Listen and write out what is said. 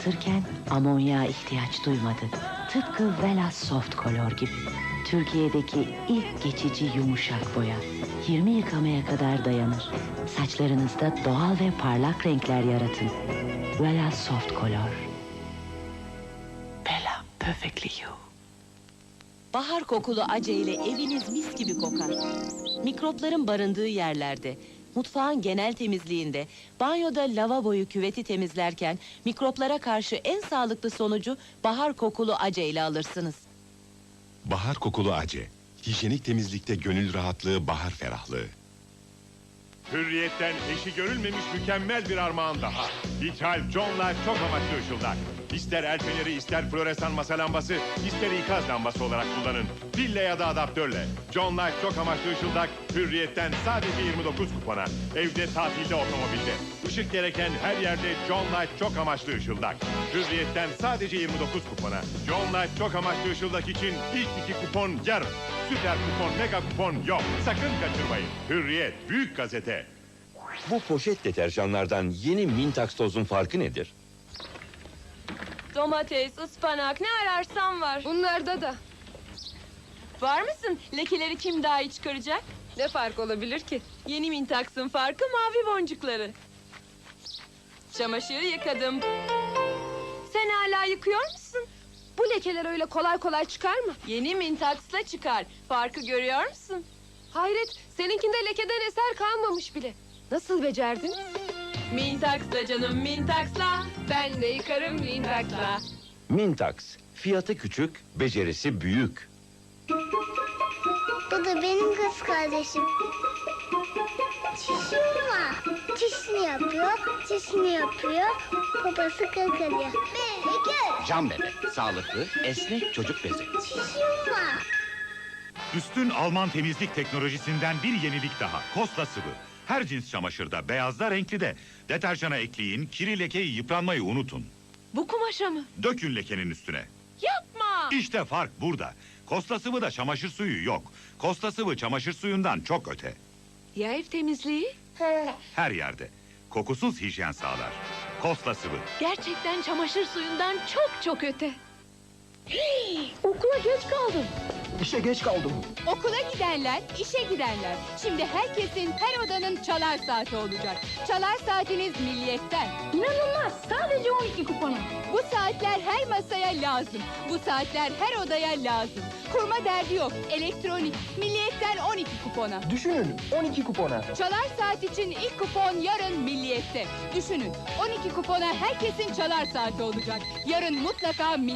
ısıtırken amonyağa ihtiyaç duymadı. Tıpkı Velas Soft Color gibi. Türkiye'deki ilk geçici yumuşak boya. 20 yıkamaya kadar dayanır. Saçlarınızda doğal ve parlak renkler yaratın. Velas Soft Color. Bella Perfectly You. Bahar kokulu Ace ile eviniz mis gibi kokar. Mikropların barındığı yerlerde, mutfağın genel temizliğinde, banyoda lavaboyu küveti temizlerken mikroplara karşı en sağlıklı sonucu bahar kokulu Ace ile alırsınız. Bahar kokulu ace. Hijyenik temizlikte gönül rahatlığı, bahar ferahlığı. Hürriyetten eşi görülmemiş mükemmel bir armağan daha. İthal John Life çok amaçlı ışıldak. İster el feneri, ister floresan masa lambası, ister ikaz lambası olarak kullanın. Pille ya da adaptörle. John Life çok amaçlı ışıldak, Hürriyet'ten sadece 29 kupona. Evde, tatilde, otomobilde. Işık gereken her yerde John Life çok amaçlı ışıldak. Hürriyet'ten sadece 29 kupona. John Life çok amaçlı ışıldak için ilk iki kupon yarın. Süper kupon, mega kupon yok. Sakın kaçırmayın. Hürriyet, büyük gazete. Bu poşet deterjanlardan yeni Mintax tozun farkı nedir? Domates, ıspanak ne ararsan var. Bunlarda da. Var mısın? Lekeleri kim daha iyi çıkaracak? Ne fark olabilir ki? Yeni Mintax'ın farkı mavi boncukları. Çamaşırı yıkadım. Sen hala yıkıyor musun? Bu lekeler öyle kolay kolay çıkar mı? Yeni Mintax'la çıkar. Farkı görüyor musun? Hayret, seninkinde lekeden eser kalmamış bile. Nasıl becerdin? Mintax'la canım Mintax'la. Ben de yıkarım Lindax'la. Mintax. Fiyatı küçük, becerisi büyük. Bu da benim kız kardeşim. Yapıyor, çişini yapıyor. Babası kakalıyor. Bir, iki, Cam bebek. Sağlıklı, esnek çocuk bezi. çişim var. Üstün Alman temizlik teknolojisinden bir yenilik daha. Kosta sıvı. Her cins çamaşırda, beyazda, renkli de. Deterjana ekleyin, kiri lekeyi, yıpranmayı unutun. Bu kumaşa mı? Dökün lekenin üstüne. Yapma. İşte fark burada. Kosta sıvı da çamaşır suyu yok. Kosta sıvı çamaşır suyundan çok öte. Ya ev temizliği? Her yerde. Kokusuz hijyen sağlar. Kosta sıvı. Gerçekten çamaşır suyundan çok çok öte. Okula geç kaldım. İşe geç kaldım. Okula gidenler, işe gidenler. Şimdi herkesin, her odanın çalar saati olacak. Çalar saatiniz milliyetten. İnanılmaz. Sadece 12 kuponu. Bu saatler her masaya lazım. Bu saatler her odaya lazım. Kurma derdi yok. Elektronik. Milliyetten 12 kupona. Düşünün 12 kupona. Çalar saat için ilk kupon yarın milliyette. Düşünün 12 kupona herkesin çalar saati olacak. Yarın mutlaka milliyette.